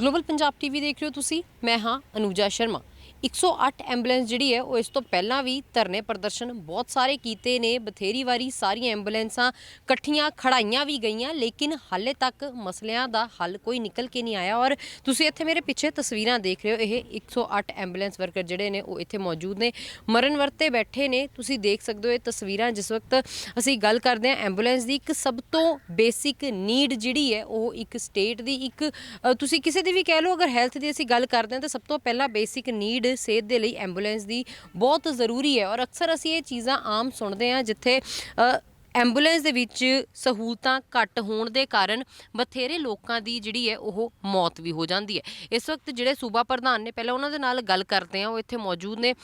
Global Punjab TV ਦੇਖ ਰਹੇ ਹੋ ਤੁਸੀਂ। ਮੈਂ ਹਾਂ ਅਨੂਜਾ ਸ਼ਰਮਾ। 108 ਐਂਬੂਲੈਂਸ ਜਿਹੜੀ ਹੈ, ਉਹ ਇਸ ਤੋਂ ਪਹਿਲਾਂ ਵੀ ਧਰਨੇ ਪ੍ਰਦਰਸ਼ਨ ਬਹੁਤ ਸਾਰੇ ਕੀਤੇ ਨੇ। ਬਥੇਰੀ ਵਾਰੀ ਸਾਰੀਆਂ ਐਂਬੂਲੈਂਸਾਂ ਇਕੱਠੀਆਂ ਖੜਾਈਆਂ ਵੀ ਗਈਆਂ, ਲੇਕਿਨ ਹਾਲੇ ਤੱਕ ਮਸਲਿਆਂ ਦਾ ਹੱਲ ਕੋਈ ਨਿਕਲ ਕੇ ਨਹੀਂ ਆਇਆ। ਔਰ ਤੁਸੀਂ ਇੱਥੇ ਮੇਰੇ ਪਿੱਛੇ ਤਸਵੀਰਾਂ ਦੇਖ ਰਹੇ ਹੋ, ਇਹ 108 ਐਂਬੂਲੈਂਸ ਵਰਕਰ ਜਿਹੜੇ ਨੇ, ਉਹ ਇੱਥੇ ਮੌਜੂਦ ਨੇ, ਮਰਨ ਵਰਤੇ ਬੈਠੇ ਨੇ। ਤੁਸੀਂ ਦੇਖ ਸਕਦੇ ਹੋ ਇਹ ਤਸਵੀਰਾਂ, ਜਿਸ ਵਕਤ ਅਸੀਂ ਗੱਲ ਕਰਦੇ ਹਾਂ ਐਂਬੂਲੈਂਸ ਦੀ, ਇੱਕ ਸਭ ਤੋਂ ਬੇਸਿਕ ਨੀਡ ਜਿਹੜੀ ਹੈ, ਉਹ ਇੱਕ ਸਟੇਟ ਦੀ, ਇੱਕ ਤੁਸੀਂ ਕਿਸੇ ਦੀ ਵੀ ਕਹਿ ਲਓ, ਅਗਰ ਹੈਲਥ ਦੀ ਅਸੀਂ ਗੱਲ ਕਰਦੇ ਹਾਂ, ਤਾਂ ਸਭ ਤੋਂ ਪਹਿਲਾਂ ਬੇਸਿਕ ਨੀਡ ਸਿਹਤ ਦੇ ਲਈ ਐਂਬੂਲੈਂਸ ਦੀ ਬਹੁਤ ਜ਼ਰੂਰੀ ਹੈ। ਔਰ ਅਕਸਰ ਅਸੀਂ ਇਹ ਚੀਜ਼ਾਂ ਆਮ ਸੁਣਦੇ ਹਾਂ ਜਿੱਥੇ ਅ, ਐਂਬੂਲੈਂਸ ਦੇ ਵਿੱਚ ਸਹੂਲਤਾਂ ਘੱਟ ਹੋਣ ਦੇ ਕਾਰਨ ਬਥੇਰੇ ਲੋਕਾਂ ਦੀ ਜਿਹੜੀ ਹੈ ਉਹ ਮੌਤ ਵੀ ਹੋ ਜਾਂਦੀ ਹੈ। ਇਸ ਵਕਤ ਜਿਹੜੇ ਸੂਬਾ ਪ੍ਰਧਾਨ ਨੇ ਪਹਿਲਾਂ ਉਹਨਾਂ ਦੇ ਨਾਲ ਗੱਲ ਕਰਦੇ ਹਾਂ ਉਹ ਇੱਥੇ ਮੌਜੂਦ ਨੇ।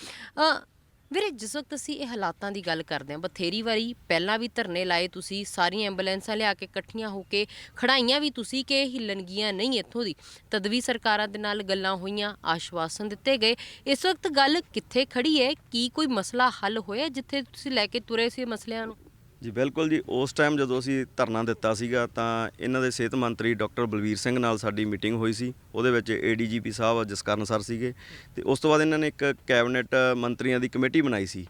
ਵੀਰੇ, ਜਿਸ ਵਕਤ ਅਸੀਂ ਇਹ ਹਾਲਾਤਾਂ ਦੀ ਗੱਲ ਕਰਦੇ ਹਾਂ, ਬਥੇਰੀ ਵਾਰੀ ਪਹਿਲਾਂ ਵੀ ਧਰਨੇ ਲਾਏ ਤੁਸੀਂ, ਸਾਰੀਆਂ ਐਂਬੂਲੈਂਸਾਂ ਲਿਆ ਕੇ ਇਕੱਠੀਆਂ ਹੋ ਕੇ, ਖੜਾਈਆਂ ਵੀ ਤੁਸੀਂ ਕਿ ਇਹ ਹਿੱਲਣਗੀਆਂ ਨਹੀਂ ਇੱਥੋਂ ਦੀ। ਤਦਵੀ ਸਰਕਾਰਾਂ ਦੇ ਨਾਲ ਗੱਲਾਂ ਹੋਈਆਂ, ਆਸ਼ਵਾਸਨ ਦਿੱਤੇ ਗਏ। ਇਸ ਵਕਤ ਗੱਲ ਕਿੱਥੇ ਖੜੀ ਹੈ? ਕੀ ਕੋਈ ਮਸਲਾ ਹੱਲ ਹੋਇਆ ਜਿੱਥੇ ਤੁਸੀਂ ਲੈ ਕੇ ਤੁਰੇ ਸੀ ਮਸਲਿਆਂ ਨੂੰ? ਜੀ, ਬਿਲਕੁਲ ਜੀ। ਉਸ ਟਾਈਮ ਜਦੋਂ ਅਸੀਂ ਧਰਨਾ ਦਿੱਤਾ ਸੀਗਾ, ਤਾਂ ਇਹਨਾਂ ਦੇ ਸਿਹਤ ਮੰਤਰੀ ਡਾਕਟਰ ਬਲਵੀਰ ਸਿੰਘ ਨਾਲ ਸਾਡੀ ਮੀਟਿੰਗ ਹੋਈ ਸੀ। ਉਹਦੇ ਵਿੱਚ ਏਡੀਜੀਪੀ ਸਾਹਿਬ ਜਸਕਰਨ ਸਰ ਸੀਗੇ। ਤੇ ਉਸ ਤੋਂ ਬਾਅਦ ਇਹਨਾਂ ਨੇ ਇੱਕ ਕੈਬਨਿਟ ਮੰਤਰੀਆਂ ਦੀ ਕਮੇਟੀ ਬਣਾਈ ਸੀ।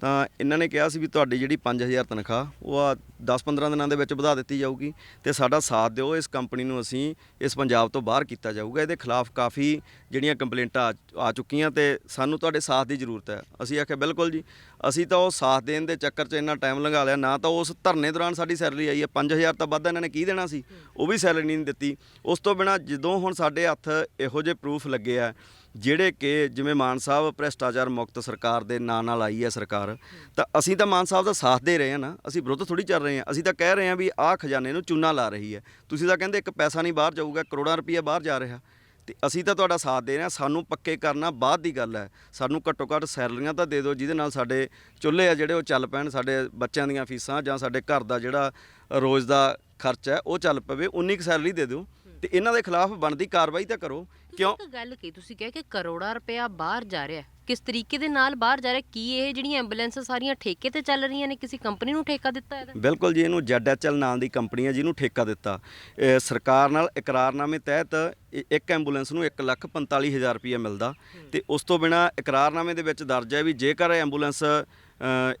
ਤਾਂ ਇਹਨਾਂ ਨੇ ਕਿਹਾ ਸੀ ਵੀ ਤੁਹਾਡੀ ਜਿਹੜੀ 5000 ਤਨਖਾਹ, ਉਹ ਆ 10-15 ਦਿਨਾਂ ਦੇ ਵਿੱਚ ਵਧਾ ਦਿੱਤੀ ਜਾਊਗੀ ਤੇ ਸਾਡਾ ਸਾਥ ਦਿਓ, ਇਸ ਕੰਪਨੀ ਨੂੰ ਅਸੀਂ ਇਸ ਪੰਜਾਬ ਤੋਂ ਬਾਹਰ ਕੀਤਾ ਜਾਊਗਾ। ਇਹਦੇ ਖਿਲਾਫ ਕਾਫੀ ਜਿਹੜੀਆਂ ਕੰਪਲੇਂਟਾਂ ਆ- ਚੁੱਕੀਆਂ ਤੇ ਸਾਨੂੰ ਤੁਹਾਡੇ ਸਾਥ ਦੀ ਜ਼ਰੂਰਤ ਹੈ। ਅਸੀਂ ਆਖਿਆ, ਬਿਲਕੁਲ ਜੀ। ਅਸੀਂ ਤਾਂ ਉਹ ਸਾਥ ਦੇਣ ਦੇ ਚੱਕਰ 'ਚ ਇੰਨਾ ਟਾਈਮ ਲੰਘਾ ਲਿਆ, ਨਾ ਤਾਂ ਉਸ ਧਰਨੇ ਦੌਰਾਨ ਸਾਡੀ ਸੈਲਰੀ ਆਈ ਹੈ। 5000 ਤਾਂ ਵੱਧ ਇਹਨਾਂ ਨੇ ਕੀ ਦੇਣਾ ਸੀ? ਉਹ ਵੀ ਸੈਲਰੀ ਨਹੀਂ ਦਿੱਤੀ। ਉਸ ਤੋਂ ਬਿਨਾ ਜਦੋਂ ਹੁਣ ਸਾਡੇ ਹੱਥ ਇਹੋ ਜਿਹੇ ਪ੍ਰੂਫ ਲੱਗੇ ਆ ਜਿਹੜੇ ਕਿ ਜਿਵੇਂ ਮਾਨ ਸਾਹਿਬ ਭ੍ਰਿਸ਼ਟਾਚਾਰ ਮੁਕਤ ਸਰਕਾਰ ਦੇ ਨਾਂ ਨਾਲ ਆਈ ਹੈ ਸਰਕਾਰ, ਤਾਂ ਅਸੀਂ ਤਾਂ ਮਾਨ ਸਾਹਿਬ ਦਾ ਸਾਥ ਦੇ ਰਹੇ ਹਾਂ ਨਾ, ਅਸੀਂ ਵਿਰੁੱਧ ਥੋੜੀ ਚੱਲ ਰਹੇ ਹਾਂ। ਅਸੀਂ ਤਾਂ ਕਹਿ ਰਹੇ ਹਾਂ ਵੀ ਆਹ ਖਜ਼ਾਨੇ ਨੂੰ ਚੂਨਾ ਲਾ ਰਹੀ ਹੈ। ਤੁਸੀਂ ਤਾਂ ਕਹਿੰਦੇ ਇੱਕ ਪੈਸਾ ਨਹੀਂ ਬਾਹਰ ਜਾਊਗਾ, ਕਰੋੜਾਂ ਰੁਪਏ ਬਾਹਰ ਜਾ ਰਿਹਾ। ਤੇ ਅਸੀਂ ਤਾਂ ਤੁਹਾਡਾ ਸਾਥ ਦੇ ਰਹੇ ਹਾਂ, ਸਾਨੂੰ ਪੱਕੇ ਕਰਨਾ ਬਾਅਦ ਦੀ ਗੱਲ ਹੈ। ਸਾਨੂੰ ਘੱਟੋ ਘੱਟ ਸੈਲਰੀਆਂ ਤਾਂ ਦੇ ਦਿਓ, ਜਿਹਦੇ ਨਾਲ ਸਾਡੇ ਚੁੱਲ੍ਹੇ ਆ ਜਿਹੜੇ ਉਹ ਚੱਲ ਪੈਣ, ਸਾਡੇ ਬੱਚਿਆਂ ਦੀਆਂ ਫੀਸਾਂ ਜਾਂ ਸਾਡੇ ਘਰ ਦਾ ਜਿਹੜਾ ਰੋਜ਼ ਦਾ ਖਰਚਾ ਹੈ, ਉਹ ਚੱਲ ਪਵੇ, ਉਨੀ ਕੁ ਸੈਲਰੀ ਦੇ ਦਿਓ। ਤੇ ਇਹਨਾਂ ਦੇ ਖਿਲਾਫ ਬਣਦੀ ਕਾਰਵਾਈ ਤਾਂ ਕਰੋ। ਕਿਉਂ? ਇੱਕ ਗੱਲ ਕੀ ਤੁਸੀਂ ਕਿਹਾ ਕਿ ਕਰੋੜਾਂ ਰੁਪਇਆ ਬਾਹਰ ਜਾ ਰਿਹਾ ਹੈ। ਕਿਸ ਤਰੀਕੇ ਦੇ ਨਾਲ ਬਾਹਰ ਜਾ ਰਿਹਾ ਕੀ ਇਹ ਜਿਹੜੀਆਂ ਐਂਬੂਲੈਂਸ ਸਾਰੀਆਂ ਠੇਕੇ ਤੇ ਚੱਲ ਰਹੀਆਂ ਨੇ? ਕਿਸੇ ਕੰਪਨੀ ਨੂੰ ਠੇਕਾ ਦਿੱਤਾ ਇਹਦਾ? ਬਿਲਕੁਲ ਜੀ ਇਹਨੂੰ ZHL ਨਾਂ ਦੀ ਕੰਪਨੀ ਹੈ ਜਿਹਨੂੰ ਠੇਕਾ ਦਿੱਤਾ। ਇਹ ਸਰਕਾਰ ਨਾਲ ਇਕਰਾਰਨਾਮੇ ਤਹਿਤ ਇੱਕ ਐਂਬੂਲੈਂਸ ਨੂੰ 145000 ਰੁਪਏ ਮਿਲਦਾ ਤੇ ਉਸ ਤੋਂ ਬਿਨਾ ਇਕਰਾਰਨਾਮੇ ਦੇ ਵਿੱਚ ਦਰਜ ਹੈ ਵੀ ਜੇਕਰ ਐਂਬੂਲੈਂਸ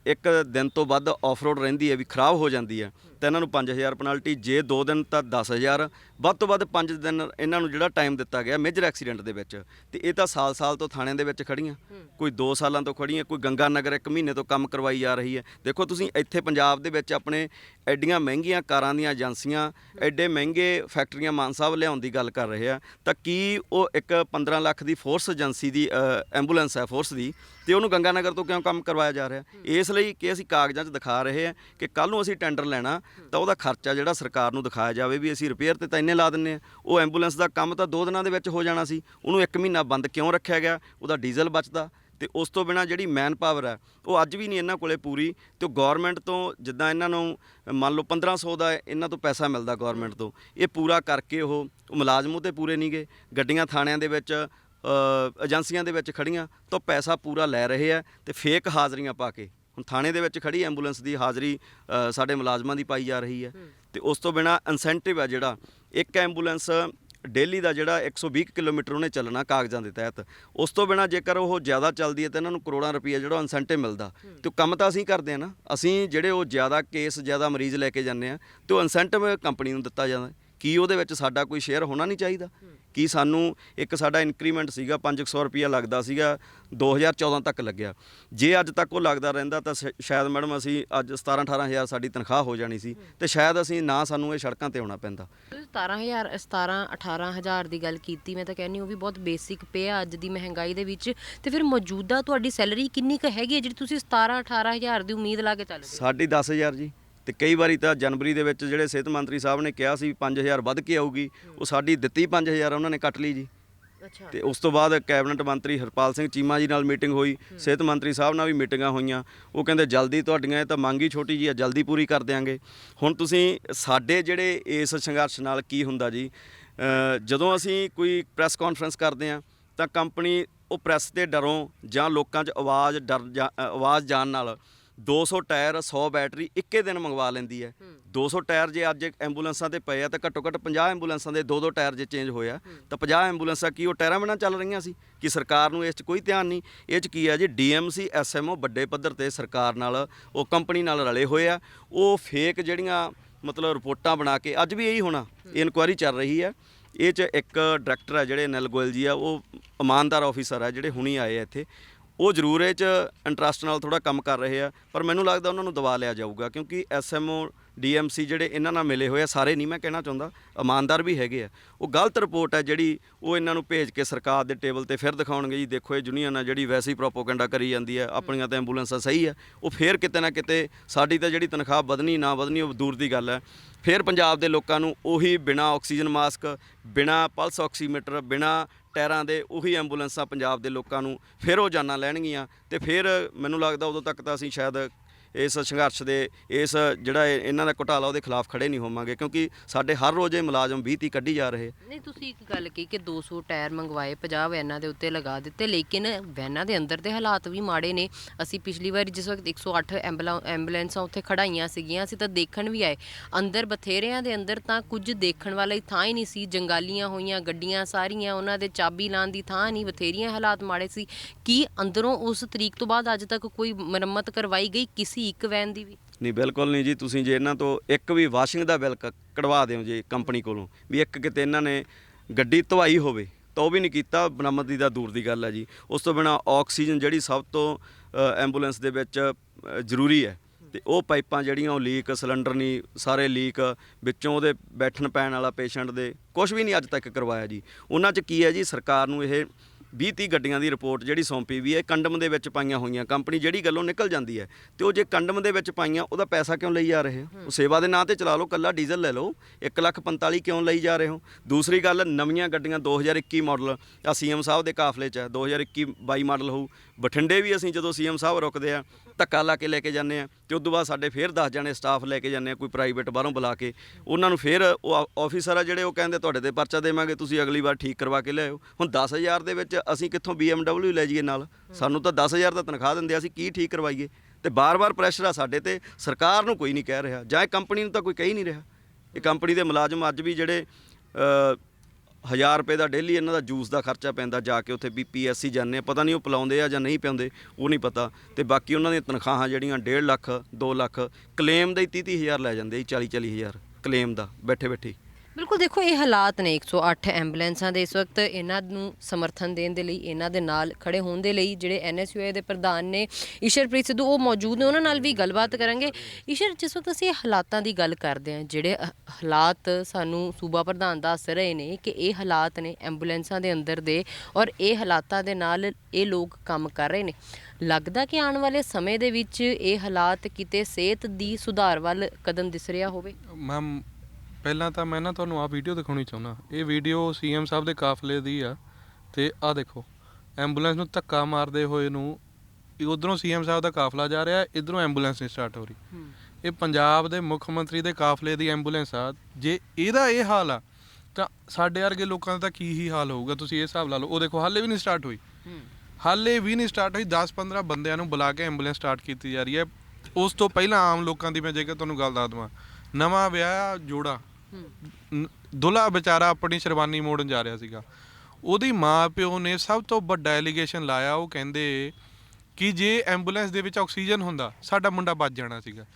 ਇੱਕ ਦਿਨ ਤੋਂ ਵੱਧ ਆਫਰੋਡ ਰਹਿੰਦੀ ਹੈ, ਵੀ ਖਰਾਬ ਹੋ ਜਾਂਦੀ ਹੈ, ਤਾਂ ਇਹਨਾਂ ਨੂੰ 5000 ਪੈਨਲਟੀ, ਜੇ 2 ਦਿਨ ਤਾਂ 10000 ਵੱਧ ਤੋਂ ਵੱਧ 5 ਦਿਨ ਇਹਨਾਂ ਨੂੰ ਜਿਹੜਾ ਟਾਈਮ ਦਿੱਤਾ ਗਿਆ ਮੇਜਰ ਐਕਸੀਡੈਂਟ ਦੇ ਵਿੱਚ, ਤੇ ਇਹ ਤਾਂ ਸਾਲ-ਸਾਲ ਤੋਂ ਥਾਣਿਆਂ ਦੇ ਵਿੱਚ ਖੜੀਆਂ ਕੋਈ 2 ਸਾਲਾਂ ਤੋਂ ਖੜੀਆਂ ਕੋਈ ਗੰਗਾ ਨਗਰ ਇੱਕ ਮਹੀਨੇ ਤੋਂ ਕੰਮ ਕਰਵਾਈ ਜਾ ਰਹੀ ਹੈ। ਦੇਖੋ ਤੁਸੀਂ ਇੱਥੇ ਪੰਜਾਬ ਦੇ ਵਿੱਚ ਆਪਣੇ ਐਡੀਆਂ ਮਹਿੰਗੀਆਂ ਕਾਰਾਂ ਦੀਆਂ ਏਜੰਸੀਆਂ, ਐਡੇ ਮਹਿੰਗੇ ਫੈਕਟਰੀਆਂ ਮਾਨ ਸਾਹਿਬ ਲਿਆਉਣ ਦੀ ਗੱਲ ਕਰ ਰਹੇ ਆ, ਤਾਂ ਕੀ ਉਹ ਇੱਕ 15 ਲੱਖ ਦੀ ਫੋਰਸ ਏਜੰਸੀ ਦੀ ਐਂਬੂਲੈਂਸ ਹੈ ਫੋਰਸ ਦੀ, ਤੇ ਉਹਨੂੰ ਗੰਗਾ ਨਗਰ ਤੋਂ ਕਿਉਂ ਕੰਮ ਕਰਵਾਇਆ ਜਾ ਰਿਹਾ? ਇਸ ਲਈ ਕਿ ਅਸੀਂ ਕਾਗਜ਼ਾਂ 'ਚ ਦਿਖਾ ਰਹੇ ਆ ਕਿ ਕੱਲ ਨੂੰ ਅਸੀਂ ਟੈਂਡਰ ਲੈਣਾ, ਤਾਂ ਉਹਦਾ ਖਰਚਾ ਜਿਹੜਾ ਸਰਕਾਰ ਨੂੰ ਦਿਖਾਇਆ ਜਾਵੇ ਵੀ ਅਸੀਂ ਰਿਪੇਅਰ ਤੇ ਤਾਂ ਇੰਨੇ ਲਾ ਦਿੰਨੇ ਆ। ਉਹ ਐਂਬੂਲੈਂਸ ਦਾ ਕੰਮ ਤਾਂ 2 ਦਿਨਾਂ ਦੇ ਵਿੱਚ ਹੋ ਜਾਣਾ ਸੀ, ਉਹਨੂੰ 1 ਮਹੀਨਾ ਬੰਦ ਕਿਉਂ ਰੱਖਿਆ ਗਿਆ? ਉਹਦਾ ਡੀਜ਼ਲ ਬਚਦਾ ਤੇ ਉਸ ਤੋਂ ਬਿਨਾ ਜਿਹੜੀ ਮੈਨ ਪਾਵਰ ਹੈ ਉਹ ਅੱਜ ਵੀ ਨਹੀਂ ਇਹਨਾਂ ਕੋਲੇ ਪੂਰੀ ਤੇ ਗਵਰਨਮੈਂਟ ਤੋਂ ਜਿੱਦਾਂ ਇਹਨਾਂ ਨੂੰ ਮੰਨ ਲਓ 1500 ਦਾ ਇਹਨਾਂ ਤੋਂ ਪੈਸਾ ਮਿਲਦਾ ਗਵਰਨਮੈਂਟ ਤੋਂ ਇਹ ਪੂਰਾ ਕਰਕੇ ਉਹ ਉਹ ਮੁਲਾਜ਼ਮ ਤੇ ਪੂਰੇ ਨਹੀਂ ਗਏ। ਗੱਡੀਆਂ ਥਾਣਿਆਂ ਦੇ ਵਿੱਚ ਏਜੰਸੀਆਂ ਦੇ ਵਿੱਚ ਖੜੀਆਂ ਤਾਂ ਪੈਸਾ ਪੂਰਾ ਲੈ ਰਹੇ ਆ ਤੇ ਫੇਕ ਹਾਜ਼ਰੀਆਂ ਪਾ ਕੇ। ਹੁਣ ਥਾਣੇ ਦੇ ਵਿੱਚ ਖੜੀ ਐਂਬੂਲੈਂਸ ਦੀ ਹਾਜ਼ਰੀ ਸਾਡੇ ਮੁਲਾਜ਼ਮਾਂ ਦੀ ਪਾਈ ਜਾ ਰਹੀ ਹੈ। ਤੇ ਉਸ ਤੋਂ ਬਿਨਾ ਇਨਸੈਂਟਿਵ ਹੈ ਜਿਹੜਾ ਇੱਕ ਐਂਬੂਲੈਂਸ ਡੇਲੀ ਦਾ ਜਿਹੜਾ 120 ਕਿਲੋਮੀਟਰ ਉਹਨੇ ਚੱਲਣਾ ਕਾਗਜ਼ਾਂ ਦੇ ਤਹਿਤ। ਉਸ ਤੋਂ ਬਿਨਾ ਜੇਕਰ ਉਹ ਜ਼ਿਆਦਾ ਚੱਲਦੀ ਹੈ ਤਾਂ ਇਹਨਾਂ ਨੂੰ ਕਰੋੜਾਂ ਰੁਪਏ ਜਿਹੜਾ ਇਨਸੈਂਟਿਵ ਮਿਲਦਾ। ਤੇ ਕੰਮ ਤਾਂ ਅਸੀਂ ਕਰਦੇ ਆ ਨਾ। ਅਸੀਂ ਜਿਹੜੇ ਉਹ ਜ਼ਿਆਦਾ ਕੇਸ ਜ਼ਿਆਦਾ ਮਰੀਜ਼ ਲੈ ਕੇ ਜਾਂਦੇ ਆ ਤੇ ਉਹ ਇਨਸੈਂਟਿਵ ਕੰਪਨੀ ਨੂੰ ਦਿੱਤਾ ਜਾਂਦਾ। ਕੀ ਉਹਦੇ ਵਿੱਚ ਸਾਡਾ ਕੋਈ ਸ਼ੇਅਰ ਹੋਣਾ ਨਹੀਂ ਚਾਹੀਦਾ? ਕੀ ਸਾਨੂੰ ਇੱਕ ਸਾਡਾ ਇਨਕਰੀਮੈਂਟ ਸੀਗਾ 500 ਰੁਪਿਆ ਲੱਗਦਾ ਸੀਗਾ 2014 ਤੱਕ ਲੱਗਿਆ। ਜੇ ਅੱਜ ਤੱਕ ਉਹ ਲੱਗਦਾ ਰਹਿੰਦਾ ਤਾਂ ਸ਼ਾਇਦ ਮੈਡਮ ਅਸੀਂ ਅੱਜ 17 18000 ਸਾਡੀ ਤਨਖਾਹ ਹੋ ਜਾਣੀ ਸੀ ਤੇ ਸ਼ਾਇਦ ਅਸੀਂ ਨਾ ਸਾਨੂੰ ਇਹ ਸੜਕਾਂ ਤੇ ਆਉਣਾ ਪੈਂਦਾ। ਤੁਸੀਂ 17000 17 18000 ਦੀ ਗੱਲ ਕੀਤੀ ਮੈਂ ਤਾਂ ਕਹਿੰਨੀ ਉਹ ਵੀ ਬਹੁਤ ਬੇਸਿਕ ਪੇ ਆ ਅੱਜ ਦੀ ਮਹਿੰਗਾਈ ਦੇ ਵਿੱਚ। ਤੇ ਫਿਰ ਮੌਜੂਦਾ ਤੁਹਾਡੀ ਸੈਲਰੀ ਕਿੰਨੀ ਕੁ ਹੈਗੀ ਹੈ ਜਿਹੜੀ ਤੁਸੀਂ 17 18000 ਦੀ ਉਮੀਦ ਲਾ ਕੇ ਚੱਲ ਰਹੇ ਸਾਡੀ 10000 ਜੀ। ਤੇ ਕਈ ਵਾਰੀ ਤਾਂ ਜਨਵਰੀ ਦੇ ਵਿੱਚ ਜਿਹੜੇ ਸਿਹਤ ਮੰਤਰੀ ਸਾਹਿਬ ਨੇ ਕਿਹਾ ਸੀ 5000 ਵੱਧ ਕੇ ਆਊਗੀ ਉਹ ਸਾਡੀ ਦਿੱਤੀ 5000 ਉਹਨਾਂ ਨੇ ਕੱਟ ਲਈ ਜੀ। ਅੱਛਾ। ਤੇ ਉਸ ਤੋਂ ਬਾਅਦ ਕੈਬਨਿਟ ਮੰਤਰੀ ਹਰਪਾਲ ਸਿੰਘ ਚੀਮਾ ਜੀ ਨਾਲ ਮੀਟਿੰਗ ਹੋਈ ਸਿਹਤ ਮੰਤਰੀ ਸਾਹਿਬ ਨਾਲ ਵੀ ਮੀਟਿੰਗਾਂ ਹੋਈਆਂ। ਉਹ ਕਹਿੰਦੇ ਜਲਦੀ ਤੁਹਾਡੀਆਂ ਇਹ ਤਾਂ ਮੰਗ ਹੀ ਛੋਟੀ ਜੀ ਆ ਜਲਦੀ ਪੂਰੀ ਕਰ ਦਿਆਂਗੇ। ਹੁਣ ਤੁਸੀਂ ਸਾਡੇ ਜਿਹੜੇ ਇਸ ਸੰਘਰਸ਼ ਨਾਲ ਕੀ ਹੁੰਦਾ ਜੀ? ਜਦੋਂ ਅਸੀਂ ਕੋਈ ਪ੍ਰੈਸ ਕਾਨਫਰੰਸ ਕਰਦੇ ਆ ਤਾਂ ਕੰਪਨੀ ਉਹ ਪ੍ਰੈਸ ਦੇ ਡਰੋਂ ਜਾਂ ਲੋਕਾਂ 'ਚ ਆਵਾਜ਼ ਡਰ ਆਵਾਜ਼ ਜਾਣ ਨਾਲ 200 ਟਾਇਰ 100 ਬੈਟਰੀ ਇੱਕੇ ਦਿਨ ਮੰਗਵਾ ਲੈਂਦੀ ਹੈ। 200 ਟਾਇਰ ਜੇ ਅੱਜ ਐਂਬੂਲੈਂਸਾਂ ਤੇ ਪਏ ਆ ਤਾਂ ਘੱਟੋ ਘੱਟ 50 ਐਂਬੂਲੈਂਸਾਂ ਦੇ ਦੋ ਦੋ ਟਾਇਰ ਜੇ ਚੇਂਜ ਹੋਇਆ ਤਾਂ 50 ਐਂਬੂਲੈਂਸਾਂ ਕੀ ਉਹ ਟਾਇਰਾਂ ਬਿਨਾਂ ਚੱਲ ਰਹੀਆਂ ਸੀ? ਕਿ ਸਰਕਾਰ ਨੂੰ ਇਸ 'ਚ ਕੋਈ ਧਿਆਨ ਨਹੀਂ? ਇਹ 'ਚ ਕੀ ਹੈ ਜੀ? ਡੀਐਮਸੀ ਐਸਐਮਓ ਵੱਡੇ ਪੱਧਰ ਤੇ ਸਰਕਾਰ ਨਾਲ ਉਹ ਕੰਪਨੀ ਨਾਲ ਰਲੇ ਹੋਏ ਆ। ਉਹ ਫੇਕ ਜਿਹੜੀਆਂ ਮਤਲਬ ਰਿਪੋਰਟਾਂ ਬਣਾ ਕੇ ਅੱਜ ਵੀ ਇਹੀ ਹੋਣਾ। ਇਨਕੁਆਇਰੀ ਚੱਲ ਰਹੀ ਹੈ। ਇਹ 'ਚ ਇੱਕ ਡਾਇਰੈਕਟਰ ਹੈ ਜਿਹੜੇ ਨਿਲ ਗੋਇਲ ਜੀ ਆ ਉਹ ਇਮਾਨਦਾਰ ਆਫੀਸਰ ਆ ਜਿਹੜੇ ਹੁਣੀ ਆਏ ਆ ਇੱਥੇ। ਉਹ ਜ਼ਰੂਰ ਇਹ 'ਚ ਇੰਟਰਸਟ ਨਾਲ ਥੋੜਾ ਕੰਮ ਕਰ ਰਹੇ ਆ, ਪਰ ਮੈਨੂੰ ਲੱਗਦਾ ਉਹਨਾਂ ਨੂੰ ਦਬਾ ਲਿਆ ਜਾਊਗਾ, ਕਿਉਂਕਿ ਐਸਐਮਓ ਡੀਐਮਸੀ ਜਿਹੜੇ ਇਹਨਾਂ ਨਾਲ ਮਿਲੇ ਹੋਏ ਆ, ਸਾਰੇ ਨਹੀਂ ਮੈਂ ਕਹਿਣਾ ਚਾਹੁੰਦਾ, ਇਮਾਨਦਾਰ ਵੀ ਹੈਗੇ ਆ। ਉਹ ਗਲਤ ਰਿਪੋਰਟ ਹੈ ਜਿਹੜੀ ਉਹ ਇਹਨਾਂ ਨੂੰ ਭੇਜ ਕੇ ਸਰਕਾਰ ਦੇ ਟੇਬਲ ਤੇ ਫਿਰ ਦਿਖਾਉਣਗੇ ਜੀ, ਦੇਖੋ ਇਹ ਯੂਨੀਅਨ ਆ ਜਿਹੜੀ ਵੈਸੇ ਹੀ ਪ੍ਰੋਪੋਗੈਂਡਾ ਕਰੀ ਜਾਂਦੀ ਹੈ ਆਪਣੀਆਂ ਤਾਂ ਐਂਬੂਲੈਂਸਾਂ ਸਹੀ ਆ, ਉਹ ਫਿਰ ਕਿਤੇ ਨਾ ਕਿਤੇ ਸਾਡੀ ਤਾਂ ਜਿਹੜੀ ਤਨਖਾਹ ਵਧਣੀ ਨਾ ਵਧਣੀ, ਉਹ ਦੂਰ ਦੀ ਗੱਲ ਹੈ ਫਿਰ ਪੰਜਾਬ ਦੇ ਲੋਕਾਂ ਨੂੰ ਉਹੀ ਬਿਨਾ ਆਕਸੀਜਨ ਮਾਸਕ, ਬਿਨਾ ਪਲਸ ਆਕਸੀਮੀਟਰ, ਬਿਨਾ ਟਾਇਰਾਂ ਦੇ ਉਹੀ ਐਂਬੂਲੈਂਸਾਂ ਪੰਜਾਬ ਦੇ ਲੋਕਾਂ ਨੂੰ ਫਿਰ ਉਹ ਜਾਨਾਂ ਲੈਣਗੀਆਂ ਤੇ ਫਿਰ ਮੈਨੂੰ ਲੱਗਦਾ ਉਦੋਂ ਤੱਕ ਤਾਂ ਅਸੀਂ ਸ਼ਾਇਦ ਇਸ ਸੰਘਰਸ਼ ਦੇ, ਇਸ ਜਿਹੜਾ ਇਹ- ਇਹਨਾਂ ਦਾ ਘੁਟਾਲਾ ਉਹਦੇ ਖਿਲਾਫ ਖੜੇ ਨਹੀਂ ਹੋਵਾਂਗੇ, ਕਿਉਂਕਿ ਸਾਡੇ ਹਰ ਰੋਜ਼ ਇਹ ਮੁਲਾਜ਼ਮ 20 30 ਕੱਢੀ ਜਾ ਰਹੇ। ਨਹੀਂ, ਤੁਸੀਂ ਇੱਕ ਗੱਲ ਕਹੀ ਕਿ 200 ਟਾਇਰ ਮੰਗਵਾਏ 50 ਵੈਨਾਂ ਦੇ ਉੱਤੇ ਲਗਾ ਦਿੱਤੇ, ਲੇਕਿਨ ਵੈਨਾਂ ਦੇ ਅੰਦਰ ਦੇ ਹਾਲਾਤ ਵੀ ਮਾੜੇ ਨੇ। ਅਸੀਂ ਪਿਛਲੀ ਵਾਰ ਜਿਸ ਵਕਤ 108 ਐਂਬੂਲਾਂ- ਐਂਬੂਲੈਂਸਾਂ ਉੱਥੇ ਖੜਾਈਆਂ ਸੀਗੀਆਂ, ਅਸੀਂ ਤਾਂ ਦੇਖਣ ਵੀ ਆਏ। ਅੰਦਰ ਬਥੇਰਿਆਂ ਦੇ ਅੰਦਰ ਤਾਂ ਕੁਝ ਦੇਖਣ ਵਾਲੀ ਥਾਂ ਹੀ ਨਹੀਂ ਸੀ। ਜੰਗਾਲੀਆਂ ਹੋਈਆਂ, ਗੱਡੀਆਂ ਸਾਰੀਆਂ, ਉਹਨਾਂ ਦੇ ਚਾਬੀ ਲਾਉਣ ਦੀ ਥਾਂ ਨਹੀਂ, ਬਥੇਰੀਆਂ ਹਾਲਾਤ ਮਾੜੇ ਸੀ। ਕੀ ਅੰਦਰੋਂ ਉਸ ਤਰੀਕ ਤੋਂ ਬਾਅਦ ਅੱਜ ਤੱਕ ਕੋਈ ਮੁਰੰਮਤ ਕਰਵਾਈ ਗਈ? ਕਿਸੇ ਇੱਕ ਵੈਨ ਦੀ ਵੀ। ਨਹੀਂ ਬਿਲਕੁਲ ਨਹੀਂ ਜੀ ਤੁਸੀਂ ਜੇ ਇਹਨਾਂ ਤੋਂ ਇੱਕ ਵੀ ਵਾਸ਼ਿੰਗ ਦਾ ਬਿੱਲ ਕ- ਕਢਵਾ ਦਿਓ ਜੇ ਕੰਪਨੀ ਕੋਲੋਂ ਵੀ ਇੱਕ ਕਿਤੇ ਇਹਨਾਂ ਨੇ ਗੱਡੀ ਧਵਾਈ ਹੋਵੇ ਤਾਂ ਉਹ ਵੀ ਨਹੀਂ ਕੀਤਾ ਬਰਾਮਦੀ ਦਾ ਦੂਰ ਦੀ ਗੱਲ ਹੈ ਜੀ। ਉਸ ਤੋਂ ਬਿਨਾ ਆਕਸੀਜਨ ਜਿਹੜੀ ਸਭ ਤੋਂ ਅ, ਐਂਬੂਲੈਂਸ ਦੇ ਵਿੱਚ ਅ, ਜ਼ਰੂਰੀ ਹੈ। ਤੇ ਉਹ ਪਾਈਪਾਂ ਜਿਹੜੀਆਂ ਉਹ ਲੀਕ ਸਿਲੰਡਰ ਨਹੀਂ ਸਾਰੇ ਲੀਕ ਵਿੱਚੋਂ ਉਹਦੇ ਬੈਠਣ ਪੈਣ ਵਾਲਾ ਪੇਸ਼ੈਂਟ ਦੇ ਕੁਝ ਵੀ ਨਹੀਂ ਅੱਜ ਤੱਕ ਕਰਵਾਇਆ ਜੀ। ਉਹਨਾਂ 'ਚ ਕੀ ਹੈ ਜੀ ਸਰਕਾਰ ਨੂੰ ਇਹ 20 30 ਗੱਡੀਆਂ ਦੀ ਰਿਪੋਰਟ ਜਿਹੜੀ ਸੌਂਪੀ ਵੀ ਹੈ, ਕੰਡਮ ਦੇ ਵਿੱਚ ਪਾਈਆਂ ਹੋਈਆਂ। ਕੰਪਨੀ ਜਿਹੜੀ ਗੱਲੋਂ ਨਿਕਲ ਜਾਂਦੀ ਹੈ ਤੇ ਉਹ ਜੇ ਕੰਡਮ ਦੇ ਵਿੱਚ ਪਾਈਆਂ, ਉਹਦਾ ਪੈਸਾ ਕਿਉਂ ਲਈ ਜਾ ਰਹੇ ਹੋ? ਉਹ ਸੇਵਾ ਦੇ ਨਾਂ ਤੇ ਚਲਾ ਲਓ, ਕੱਲਾ ਡੀਜ਼ਲ ਲੈ ਲਓ 1 ਲੱਖ 45 ਕਿਉਂ ਲਈ ਜਾ ਰਹੇ ਹੋ? ਦੂਸਰੀ ਗੱਲ, ਨਵੀਆਂ ਗੱਡੀਆਂ 2021 ਮਾਡਲ ਆ ਸੀਐਮ ਸਾਹਿਬ ਦੇ ਕਾਫਲੇ 'ਚ ਹੈ 2021 22 ਮਾਡਲ ਹੋਊ। ਬਠਿੰਡੇ ਵੀ ਅਸੀਂ ਜਦੋਂ ਸੀਐਮ ਸਾਹਿਬ ਰੁਕਦੇ ਆ ਧੱਕਾ ਲਾ ਕੇ ਲੈ ਕੇ ਜਾਂਦੇ ਆ ਤੇ ਤੋਂ ਬਾਅਦ ਸਾਡੇ ਫੇਰ 10 ਜਣੇ ਸਟਾਫ ਲੈ ਕੇ ਜਾਂਦੇ ਆ ਕੋਈ ਪ੍ਰਾਈਵੇਟ ਬਾਹਰੋਂ ਬੁਲਾ ਕੇ। ਉਹਨਾਂ ਨੂੰ ਫੇਰ ਉਹ ਆਫੀਸਰ ਆ ਜਿਹੜੇ ਉਹ ਕਹਿੰਦੇ ਤੁਹਾਡੇ ਤੇ ਪਰਚਾ ਦੇਵਾਂਗੇ, ਤੁਸੀਂ ਅਗਲੀ ਵਾਰ ਠੀਕ ਕਰਵਾ ਕੇ ਲਿਆਓ ਹੁਣ 10000 ਦੇ ਵਿੱਚ ਅਸੀਂ ਕਿੱਥੋਂ BMW ਲੈ ਜਾਈਏ ਨਾਲ? ਸਾਨੂੰ ਤਾਂ 10000 ਦਾ ਤਨਖਾਹ ਦਿੰਦੇ ਅਸੀਂ ਕੀ ਠੀਕ ਕਰਵਾਈਏ? ਤੇ ਬਾਰ-ਬਾਰ ਪ੍ਰੈਸ਼ਰ ਆ ਸਾਡੇ ਤੇ, ਸਰਕਾਰ ਨੂੰ ਕੋਈ ਨਹੀਂ ਕਹਿ ਰਿਹਾ। ਜਾਂ ਇਹ ਕੰਪਨੀ ਨੂੰ ਤਾਂ ਕੋਈ ਕਹਿ ਹੀ ਨਹੀਂ ਰਿਹਾ। ਇਹ ਕੰਪਨੀ ਦੇ ਮੁਲਾਜ਼ਮ ਅੱਜ ਵੀ ਜਿਹੜੇ 1000 ਰੁਪਏ ਦਾ ਡੇਲੀ ਇਹਨਾਂ ਦਾ ਜੂਸ ਦਾ ਖਰਚਾ ਪੈਂਦਾ ਜਾ ਕੇ ਉੱਥੇ ਬੀਪੀਐਸਸੀ ਜਾਂਦੇ ਆ, ਪਤਾ ਨਹੀਂ ਉਹ ਪਿਲਾਉਂਦੇ ਆ ਜਾਂ ਨਹੀਂ ਪਿਆਉਂਦੇ ਉਹ ਨਹੀਂ ਪਤਾ। ਤੇ ਬਾਕੀ ਉਹਨਾਂ ਦੀਆਂ ਤਨਖਾਹਾਂ ਜਿਹੜੀਆਂ 1.5 ਲੱਖ 2 ਲੱਖ ਕਲੇਮ ਦੇ 30 30 ਹਜ਼ਾਰ ਲੈ ਜਾਂਦੇ ਆ 40 40 ਹਜ਼ਾਰ ਕਲੇਮ ਦਾ, ਬੈਠੇ ਬੈਠੇ ਬਿਲਕੁਲ ਦੇਖੋ, ਇਹ ਹਾਲਾਤ ਨੇ 108 ਐਂਬੂਲੈਂਸਾਂ ਦੇ ਇਸ ਵਕਤ ਇਹਨਾਂ ਨੂੰ ਸਮਰਥਨ ਦੇਣ ਦੇ ਲਈ, ਇਹਨਾਂ ਦੇ ਨਾਲ ਖੜੇ ਹੋਣ ਦੇ ਲਈ ਜਿਹੜੇ ਐਨਐਸਯੂਆਈ ਦੇ ਪ੍ਰਧਾਨ ਨੇ ਈਸ਼ਰਪ੍ਰੀਤ ਸਿੱਧੂ, ਉਹ ਮੌਜੂਦ ਨੇ। ਉਹਨਾਂ ਨਾਲ ਵੀ ਗੱਲਬਾਤ ਕਰਾਂਗੇ। ਈਸ਼ਰ, ਜਿਸ ਵਕਤ ਅਸੀਂ ਹਾਲਾਤਾਂ ਦੀ ਗੱਲ ਕਰਦੇ ਹਾਂ, ਜਿਹੜੇ ਹਾਲਾਤ ਸਾਨੂੰ ਸੂਬਾ ਪ੍ਰਧਾਨ ਦੱਸ ਰਹੇ ਨੇ ਕਿ ਇਹ ਹਾਲਾਤ ਨੇ ਐਂਬੂਲੈਂਸਾਂ ਦੇ ਅੰਦਰ ਦੇ ਔਰ ਇਹ ਹਾਲਾਤਾਂ ਦੇ ਨਾਲ ਇਹ ਲੋਕ ਕੰਮ ਕਰ ਰਹੇ ਨੇ। ਲੱਗਦਾ ਕਿ ਆਉਣ ਵਾਲੇ ਸਮੇਂ ਦੇ ਵਿੱਚ ਇਹ ਹਾਲਾਤ ਕਿਤੇ ਸਿਹਤ ਦੀ ਸੁਧਾਰ ਵੱਲ ਕਦਮ ਦਿਸ ਰਿਹਾ ਹੋਵੇ? ਮੈਮ ਪਹਿਲਾਂ ਤਾਂ ਮੈਂ ਨਾ ਤੁਹਾਨੂੰ ਆ ਵੀਡੀਓ ਦਿਖਾਉਣੀ ਚਾਹੁੰਦਾ। ਇਹ ਵੀਡੀਓ ਸੀਐਮ ਸਾਹਿਬ ਦੇ ਕਾਫਲੇ ਦੀ ਆ ਤੇ ਆ ਦੇਖੋ ਐਂਬੂਲੈਂਸ ਨੂੰ ਧੱਕਾ ਮਾਰਦੇ ਹੋਏ ਨੂੰ ਉਧਰੋਂ ਸੀਐਮ ਸਾਹਿਬ ਦਾ ਕਾਫਲਾ ਜਾ ਰਿਹਾ ਇਧਰੋਂ ਐਂਬੂਲੈਂਸ ਨਹੀਂ ਸਟਾਰਟ ਹੋ ਰਹੀ। ਇਹ ਪੰਜਾਬ ਦੇ ਮੁੱਖ ਮੰਤਰੀ ਦੇ ਕਾਫਲੇ ਦੀ ਐਂਬੂਲੈਂਸ ਆ। ਜੇ ਇਹਦਾ ਇਹ ਹਾਲ ਆ ਤਾਂ ਸਾਡੇ ਵਰਗੇ ਲੋਕਾਂ ਦਾ ਤਾਂ ਕੀ ਹੀ ਹਾਲ ਹੋਊਗਾ ਤੁਸੀਂ ਇਹ ਹਿਸਾਬ ਲਾ ਲਓ। ਉਹ ਦੇਖੋ ਹਾਲੇ ਵੀ ਨਹੀਂ ਸਟਾਰਟ ਹੋਈ। ਹਾਲੇ ਵੀ ਨਹੀਂ ਸਟਾਰਟ ਹੋਈ। 10-15 ਬੰਦਿਆਂ ਨੂੰ ਬੁਲਾ ਕੇ ਐਂਬੂਲੈਂਸ ਸਟਾਰਟ ਕੀਤੀ ਜਾ ਰਹੀ ਹੈ। ਉਸ ਤੋਂ ਪਹਿਲਾਂ ਆਮ ਲੋਕਾਂ ਦੀ ਮੈਂ ਜੇਕਰ ਤੁਹਾਨੂੰ ਗੱਲ ਦੱਸ ਦਵਾਂ ਨਵਾਂ ਵਿਆਹ ਜੋੜਾ ਨ- ਦੁਲਹਾ ਵਿਚਾਰਾ ਆਪਣੀ ਸ਼ਰਬਾਨੀ ਮੋੜਨ ਜਾ ਰਿਹਾ ਸੀਗਾ। ਉਹਦੀ ਮਾਂ ਪਿਓ ਨੇ ਸਭ ਤੋਂ ਵੱਡਾ ਐਲੀਗੇਸ਼ਨ ਲਾਇਆ, ਉਹ ਕਹਿੰਦੇ ਕਿ ਜੇ ਐਂਬੂਲੈਂਸ ਦੇ ਵਿੱਚ ਆਕਸੀਜਨ ਹੁੰਦਾ, ਸਾਡਾ ਮੁੰਡਾ ਬਚ ਜਾਣਾ ਸੀਗਾ।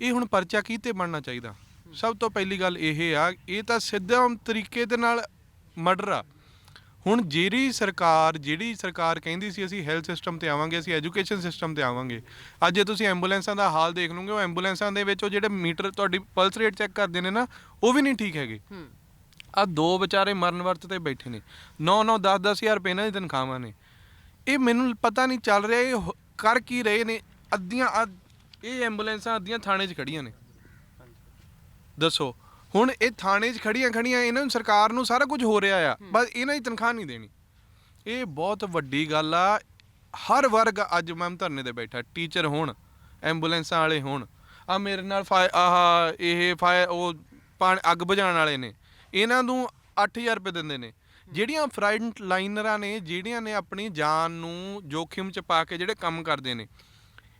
ਇਹ ਹੁਣ ਪਰਚਾ ਕੀਤੇ ਬਣਨਾ ਚਾਹੀਦਾ? ਸਭ ਤੋਂ ਪਹਿਲੀ ਗੱਲ ਇਹ ਆ, ਇਹ ਤਾਂ ਸਿੱਧਾ ਤਰੀਕੇ ਦੇ ਨਾਲ ਮਰਡਰ ਆ। ਹੁਣ ਜਿਹੜੀ ਸਰਕਾਰ ਜਿਹੜੀ ਸਰਕਾਰ ਕਹਿੰਦੀ ਸੀ ਅਸੀਂ ਹੈਲਥ ਸਿਸਟਮ ਤੇ ਆਵਾਂਗੇ ਅਸੀਂ ਐਜੂਕੇਸ਼ਨ ਸਿਸਟਮ ਤੇ ਆਵਾਂਗੇ। ਅੱਜ ਜੇ ਤੁਸੀਂ ਐਂਬੂਲੈਂਸਾਂ ਦਾ ਹਾਲ ਦੇਖ ਲਓਗੇ ਉਹ ਐਂਬੂਲੈਂਸਾਂ ਦੇ ਵਿੱਚ ਉਹ ਜਿਹੜੇ ਮੀਟਰ ਤੁਹਾਡੀ ਪਲਸ ਰੇਟ ਚੈੱਕ ਕਰਦੇ ਨੇ ਨਾ ਉਹ ਵੀ ਨਹੀਂ ਠੀਕ ਹੈਗੇ। ਆ ਦੋ ਵਿਚਾਰੇ ਮਰਨ ਵਰਤ ਤੇ ਬੈਠੇ ਨੇ। 9 9 10 10 ਹਜ਼ਾਰ ਰੁਪਏ ਇਹਨਾਂ ਦੀ ਤਨਖਾਹਾਂ ਨੇ। ਇਹ ਮੈਨੂੰ ਪਤਾ ਨਹੀਂ ਚੱਲ ਰਿਹਾ ਇਹ ਕਰ ਕੀ ਰਹੇ ਨੇ? ਅੱਧੀਆਂ ਅੱਧ- ਇਹ ਐਂਬੂਲੈਂਸਾਂ ਅੱਧੀਆਂ ਥਾਣੇ 'ਚ ਖੜੀਆਂ ਨੇ। ਦੱਸੋ। ਹੁਣ ਇਹ ਥਾਣੇ 'ਚ ਖੜੀਆਂ ਖੜੀਆਂ ਇਹਨਾਂ ਨੂੰ ਸਰਕਾਰ ਨੂੰ ਸਾਰਾ ਕੁਝ ਹੋ ਰਿਹਾ ਆ ਬਸ ਇਹਨਾਂ ਦੀ ਤਨਖਾਹ ਨਹੀਂ ਦੇਣੀ। ਇਹ ਬਹੁਤ ਵੱਡੀ ਗੱਲ ਆ ਹਰ ਵਰਗ ਅੱਜ ਮੈਮ ਧਰਨੇ ਤੇ ਬੈਠਾ ਟੀਚਰ ਹੋਣ ਐਂਬੂਲੈਂਸਾਂ ਵਾਲੇ ਹੋਣ ਆ ਮੇਰੇ ਨਾਲ ਫਾਇ ਆਹ ਇਹ ਫਾਇ ਉਹ ਪਾਣੀ ਅੱਗ ਬੁਝਾਉਣ ਵਾਲੇ ਨੇ ਇਹਨਾਂ ਨੂੰ 8000 ਰੁਪਏ ਦਿੰਦੇ ਨੇ। ਜਿਹੜੀਆਂ ਫਰੰਟ ਲਾਈਨਰਾਂ ਨੇ ਜਿਹੜੀਆਂ ਨੇ ਆਪਣੀ ਜਾਨ ਨੂੰ ਜੋਖਿਮ 'ਚ ਪਾ ਕੇ ਜਿਹੜੇ ਕੰਮ ਕਰਦੇ ਨੇ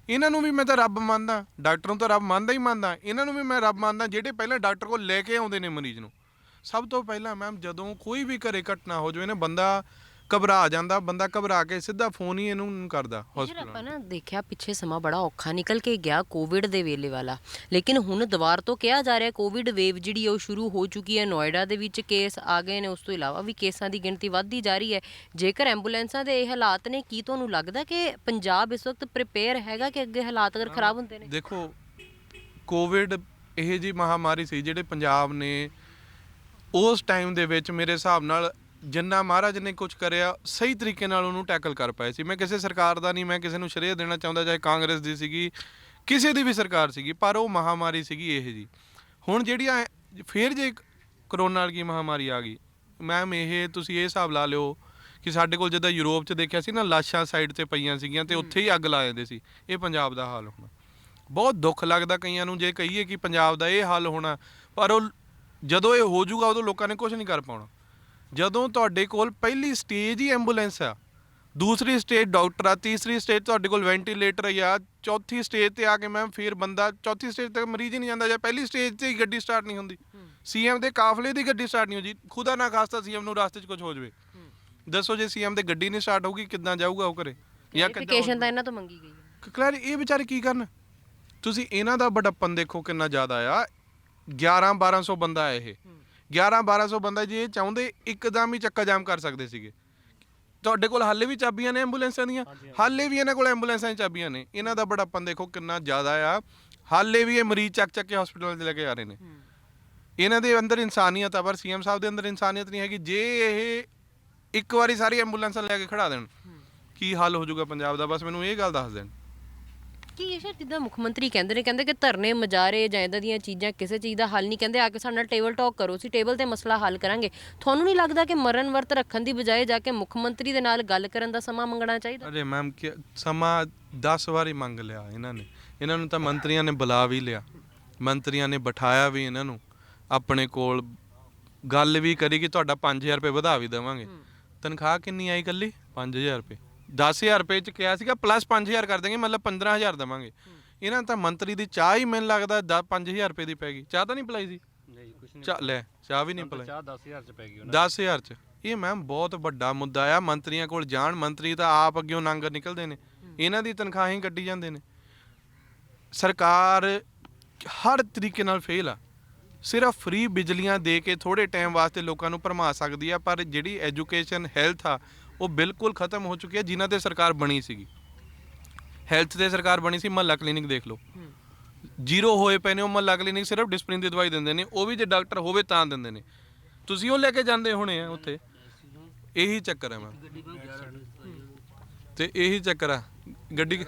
ਇਹਨਾਂ ਨੂੰ ਵੀ ਮੈਂ ਤਾਂ ਰੱਬ ਮੰਨਦਾ, ਡਾਕਟਰ ਨੂੰ ਤਾਂ ਰੱਬ ਮੰਨਦਾ ਹੀ ਮੰਨਦਾ, ਇਹਨਾਂ ਨੂੰ ਵੀ ਮੈਂ ਰੱਬ ਮੰਨਦਾ ਜਿਹੜੇ ਪਹਿਲਾਂ ਡਾਕਟਰ ਕੋਲ ਲੈ ਕੇ ਆਉਂਦੇ ਨੇ ਮਰੀਜ਼ ਨੂੰ। ਸਭ ਤੋਂ ਪਹਿਲਾਂ ਮੈਮ ਜਦੋਂ ਕੋਈ ਵੀ ਘਰੇ ਘਟਨਾ ਹੋ ਜਾਵੇ ਨਾ, ਬੰਦਾ ਘਬਰਾ ਜਾਂਦਾ ਬੰਦਾ ਘਬਰਾ ਕੇ ਸਿੱਧਾ ਫੋਨ ਹੀ ਇਹਨੂੰ ਕਰਦਾ ਯਾਰ ਹਸਪੀਟਲ ਆਪਾਂ ਨਾ। ਦੇਖਿਆ ਪਿੱਛੇ ਸਮਾਂ ਬੜਾ ਔਖਾ ਨਿਕਲ ਕੇ ਗਿਆ ਕੋਵਿਡ ਦੇ ਵੇਲੇ ਵਾਲਾ। ਲੇਕਿਨ ਹੁਣ ਦੁਬਾਰ ਤੋਂ ਕਿਹਾ ਜਾ ਰਿਹਾ ਕੋਵਿਡ ਵੇਵ ਜਿਹੜੀ ਹੈ ਉਹ ਸ਼ੁਰੂ ਹੋ ਚੁੱਕੀ ਹੈ। ਨੋਇਡਾ ਦੇ ਵਿੱਚ ਕੇਸ ਆ ਗਏ ਨੇ। ਉਸ ਤੋਂ ਇਲਾਵਾ ਵੀ ਕੇਸਾਂ ਦੀ ਗਿਣਤੀ ਵੱਧਦੀ ਜਾ ਰਹੀ ਹੈ। ਜੇਕਰ ਐਂਬੂਲੈਂਸਾਂ ਦੇ ਇਹ ਹਾਲਾਤ ਨੇ ਕੀ ਤੁਹਾਨੂੰ ਲੱਗਦਾ ਕਿ ਪੰਜਾਬ ਇਸ ਵਕਤ ਪ੍ਰਿਪੇਅਰ ਹੈਗਾ ਕਿ ਅੱਗੇ ਹਾਲਾਤ ਅਗਰ ਖਰਾਬ ਹੁੰਦੇ ਨੇ? ਦੇਖੋ ਕੋਵਿਡ ਇਹ ਜੀ ਮਹਾਮਾਰੀ ਸੀ ਜਿਹੜੇ ਪੰਜਾਬ ਨੇ ਉਸ ਟਾਈਮ ਦੇ ਵਿੱਚ ਮੇਰੇ ਹਿਸਾਬ ਨਾਲ ਜਿੰਨਾ ਮਹਾਰਾਜ ਨੇ ਕੁਝ ਕਰਿਆ, ਸਹੀ ਤਰੀਕੇ ਨਾਲ ਉਹਨੂੰ ਟੈਕਲ ਕਰ ਪਾਏ ਸੀ। ਮੈਂ ਕਿਸੇ ਸਰਕਾਰ ਦਾ ਨਹੀਂ, ਮੈਂ ਕਿਸੇ ਨੂੰ ਸ਼੍ਰੇਅ ਦੇਣਾ ਚਾਹੁੰਦਾ, ਚਾਹੇ ਕਾਂਗਰਸ ਦੀ ਸੀਗੀ, ਕਿਸੇ ਦੀ ਵੀ ਸਰਕਾਰ ਸੀਗੀ, ਪਰ ਉਹ ਮਹਾਮਾਰੀ ਸੀਗੀ ਇਹ ਜੀ। ਹੁਣ ਜਿਹੜੀਆਂ ਫੇਰ ਜੇ ਕਰੋਨਾ ਵਾਲੀ ਮਹਾਮਾਰੀ ਆ ਗਈ। ਮੈਮ ਇਹ ਤੁਸੀਂ ਇਹ ਹਿਸਾਬ ਲਾ ਲਿਓ ਕਿ ਸਾਡੇ ਕੋਲ ਜਿੱਦਾਂ ਯੂਰਪ 'ਚ ਦੇਖਿਆ ਸੀ ਨਾ, ਲਾਸ਼ਾਂ ਸਾਈਡ ਤੇ ਪਈਆਂ ਸੀਗੀਆਂ ਤੇ ਉੱਥੇ ਹੀ ਅੱਗ ਲਾ ਜਾਂਦੇ ਸੀ। ਇਹ ਪੰਜਾਬ ਦਾ ਹਾਲ ਹੋਣਾ। ਬਹੁਤ ਦੁੱਖ ਲੱਗਦਾ ਕਈਆਂ ਨੂੰ ਜੇ ਕਹੀਏ ਕਿ ਪੰਜਾਬ ਦਾ ਇਹ ਹਾਲ ਹੋਣਾ, ਪਰ ਉਹ ਜਦੋਂ ਇਹ ਹੋ ਜਾਊਗਾ, ਉਦੋਂ ਲੋਕਾਂ ਨੇ ਕੁਝ ਨਹੀਂ ਕਰ ਪਾਉਣਾ। ਜਦੋਂ ਤੁਹਾਡੇ ਕੋਲ ਪਹਿਲੀ ਸਟੇਜ ਹੀ ਐਂਬੂਲੈਂਸ ਆ। ਦੂਸਰੀ ਸਟੇਜ ਡਾਕਟਰ ਆ ਤੀਸਰੀ ਸਟੇਜ ਤੁਹਾਡੇ ਕੋਲ ਵੈਂਟੀਲੇਟਰ ਆ ਚੌਥੀ ਸਟੇਜ ਤੇ ਆ ਕੇ ਮੈਮ ਫਿਰ ਬੰਦਾ ਚੌਥੀ ਸਟੇਜ ਤੱਕ ਮਰੀਜ਼ ਹੀ ਨਹੀਂ ਜਾਂਦਾ ਜਾਂ ਪਹਿਲੀ ਸਟੇਜ ਤੇ ਹੀ ਗੱਡੀ ਸਟਾਰਟ ਨਹੀਂ ਹੁੰਦੀ। ਸੀਐਮ ਦੇ ਕਾਫਲੇ ਦੀ ਗੱਡੀ ਸਟਾਰਟ ਨਹੀਂ ਹੁੰਦੀ। ਖੁਦਾ ਨਾ ਖਾਸਤਾ ਸੀਐਮ ਨੂੰ ਰਾਸਤੇ 'ਚ ਕੁਝ ਹੋ ਜਾਵੇ। ਦੱਸੋ ਜੇ ਸੀਐਮ ਦੇ ਗੱਡੀ ਨਹੀਂ ਸਟਾਰਟ ਹੋਊਗੀ ਕਿੱਦਾਂ ਜਾਊਗਾ ਉਹ ਘਰੇ? ਜਾਂ ਕਿੱਦਾਂ ਵੈਰੀਫਿਕੇਸ਼ਨ ਤਾਂ ਇਹਨਾਂ ਤੋਂ ਮੰਗੀ ਗਈ ਹੈ। ਕਲੈਰ ਇਹ ਵਿਚਾਰੇ ਕੀ ਕਰਨ? ਤੁਸੀਂ ਇਹਨਾਂ ਦਾ ਬੜੱਪਨ ਦੇਖੋ ਕਿੰਨਾ ਜ਼ਿਆਦਾ ਆ। 11 1200 ਬੰਦਾ ਹੈ ਇਹ। 11 1200 ਬੰਦਾ ਜੇ ਇਹ ਚਾਹੁੰਦੇ ਇੱਕਦਮ ਹੀ ਚੱਕਾ ਜਾਮ ਕਰ ਸਕਦੇ ਸੀਗੇ। ਤੁਹਾਡੇ ਕੋਲ ਹਾਲੇ ਵੀ ਚਾਬੀਆਂ ਨੇ ਐਂਬੂਲੈਂਸਾਂ ਦੀਆਂ? ਹਾਲੇ ਵੀ ਇਹਨਾਂ ਕੋਲ ਐਂਬੂਲੈਂਸਾਂ ਦੀਆਂ ਚਾਬੀਆਂ ਨੇ। ਇਹਨਾਂ ਦਾ ਬੜੱਪਨ ਦੇਖੋ ਕਿੰਨਾ ਜ਼ਿਆਦਾ ਆ। ਹਾਲੇ ਵੀ ਇਹ ਮਰੀਜ਼ ਚੱਕ ਚੱਕ ਕੇ ਹਸਪੀਟਲ 'ਚ ਲੈ ਕੇ ਆ ਰਹੇ ਨੇ। ਇਹਨਾਂ ਦੇ ਅੰਦਰ ਇਨਸਾਨੀਅਤ ਆ ਪਰ ਸੀਐਮ ਸਾਹਿਬ ਦੇ ਅੰਦਰ ਇਨਸਾਨੀਅਤ ਨਹੀਂ ਹੈਗੀ। ਜੇ ਇਹ ਇੱਕ ਵਾਰੀ ਸਾਰੀ ਐਂਬੂਲੈਂਸਾਂ ਲੈ ਕੇ ਖੜਾ ਦੇਣ ਕੀ ਹੱਲ ਹੋ ਜਾਊਗਾ ਪੰਜਾਬ ਦਾ? ਬਸ ਮੈਨੂੰ ਇਹ ਗੱਲ ਦੱਸ ਦੇਣ। ਕੀ ਇਹ ਸ਼ਾਇਦ ਜਿੱਦਾਂ ਮੁੱਖ ਮੰਤਰੀ ਕਹਿੰਦੇ ਨੇ? ਕਹਿੰਦੇ ਕਿ ਧਰਨੇ ਮਜਾਰੇ ਜਾਂ ਇਦਾਂ ਦੀਆਂ ਚੀਜ਼ਾਂ ਕਿਸੇ ਚੀਜ਼ ਦਾ ਹੱਲ ਨਹੀਂ ਕਹਿੰਦੇ ਆ ਕੇ ਸਾਡੇ ਨਾਲ ਟੇਬਲ ਟਾਕ ਕਰੋ ਅਸੀਂ ਟੇਬਲ ਤੇ ਮਸਲਾ ਹੱਲ ਕਰਾਂਗੇ। ਤੁਹਾਨੂੰ ਨਹੀਂ ਲੱਗਦਾ ਕਿ ਮਰਨ ਵਰਤ ਰੱਖਣ ਦੀ ਬਜਾਏ ਜਾ ਕੇ ਮੁੱਖ ਮੰਤਰੀ ਦੇ ਨਾਲ ਗੱਲ ਕਰਨ ਦਾ ਸਮਾਂ ਮੰਗਣਾ ਚਾਹੀਦਾ? ਅਰੇ ਮੈਮ ਕਿ ਸਮਾਂ 10 ਵਾਰੀ ਮੰਗ ਲਿਆ ਇਹਨਾਂ ਨੇ। ਇਹਨਾਂ ਨੂੰ ਤਾਂ ਮੰਤਰੀਆਂ ਨੇ ਬੁਲਾ ਵੀ ਲਿਆ। ਮੰਤਰੀਆਂ ਨੇ ਬਿਠਾਇਆ ਵੀ ਇਹਨਾਂ ਨੂੰ। ਆਪਣੇ ਕੋਲ ਗੱਲ ਵੀ ਕਰੀ ਕਿ ਤੁਹਾਡਾ 5000 ਰੁਪਏ ਵਧਾ ਵੀ ਦੇਵਾਂਗੇ। ਤਨਖਾਹ ਕਿੰਨੀ ਆਈ ਕੱਲੀ? 5000 ਰੁਪਏ। 10000 ਰੁਪਏ ਚ ਕਿਹਾ ਸੀਗਾ ਪਲੱਸ 5000 ਕਰ ਦਾਂਗੇ ਮਤਲਬ 15000 ਦੇਵਾਂਗੇ। ਇਹਨਾਂ ਤਾਂ ਮੰਤਰੀ ਦੀ ਚਾਹ ਹੀ ਮੈਨੂੰ ਲੱਗਦਾ 5000 ਰੁਪਏ ਦੀ ਪੈ ਗਈ। ਚਾਹ ਤਾਂ ਨਹੀਂ ਪਲਾਈ ਸੀ? ਨਹੀਂ ਕੁਛ ਨਹੀਂ ਚਾਹ ਲੈ ਚਾਹ ਵੀ ਨਹੀਂ ਪਲਾਈ। ਚਾਹ 10000 ਚ ਪੈ ਗਈ ਉਹਨਾਂ 10000 ਚ। ਇਹ ਮੈਮ ਬਹੁਤ ਵੱਡਾ ਮੁੱਦਾ ਆ ਮੰਤਰੀਆਂ ਕੋਲ ਜਾਣ ਮੰਤਰੀ ਤਾਂ ਆਪ ਅੱਗਿਓਂ ਨੰਗਰ ਨਿਕਲਦੇ ਨੇ। ਇਹਨਾਂ ਦੀ ਤਨਖਾਹਾਂ ਹੀ ਕੱਢੀ ਜਾਂਦੇ ਨੇ। ਸਰਕਾਰ ਹਰ ਤਰੀਕੇ ਨਾਲ ਫੇਲ ਆ। ਸਿਰਫ ਫ੍ਰੀ ਬਿਜਲੀਆਂ ਦੇ ਕੇ ਥੋੜੇ ਟਾਈਮ ਵਾਸਤੇ ਲੋਕਾਂ ਨੂੰ ਭਰਮਾ ਸਕਦੀ ਆ ਪਰ ਜਿਹੜੀ ਐਜੂਕੇਸ਼ਨ ਹੈਲਥ ਆ ਉਹ ਬਿਲਕੁਲ ਖਤਮ ਹੋ ਚੁੱਕੀ ਹੈ ਜਿਨ੍ਹਾਂ ਤੇ ਸਰਕਾਰ ਬਣੀ ਸੀਗੀ। ਹੈਲਥ ਤੇ ਸਰਕਾਰ ਬਣੀ ਸੀ ਮਹੱਲਾ ਕਲੀਨਿਕ ਦੇਖ ਲਓ। ਜ਼ੀਰੋ ਹੋਏ ਪਏ ਨੇ ਉਹ ਮਹੱਲਾ ਕਲੀਨਿਕ ਸਿਰਫ ਡਿਸਪਲਿਨ ਦੀ ਦਵਾਈ ਦਿੰਦੇ ਨੇ ਉਹ ਵੀ ਜੇ ਡਾਕਟਰ ਹੋਵੇ ਤਾਂ ਦਿੰਦੇ ਨੇ। ਤੁਸੀਂ ਉਹ ਲੈ ਕੇ ਜਾਂਦੇ ਹੋਣੇ ਆ ਉੱਥੇ। ਇਹੀ ਚੱਕਰ ਹੈ ਮੈਮ। ਤੇ ਇਹੀ ਚੱਕਰ ਆ। ਗੱਡੀ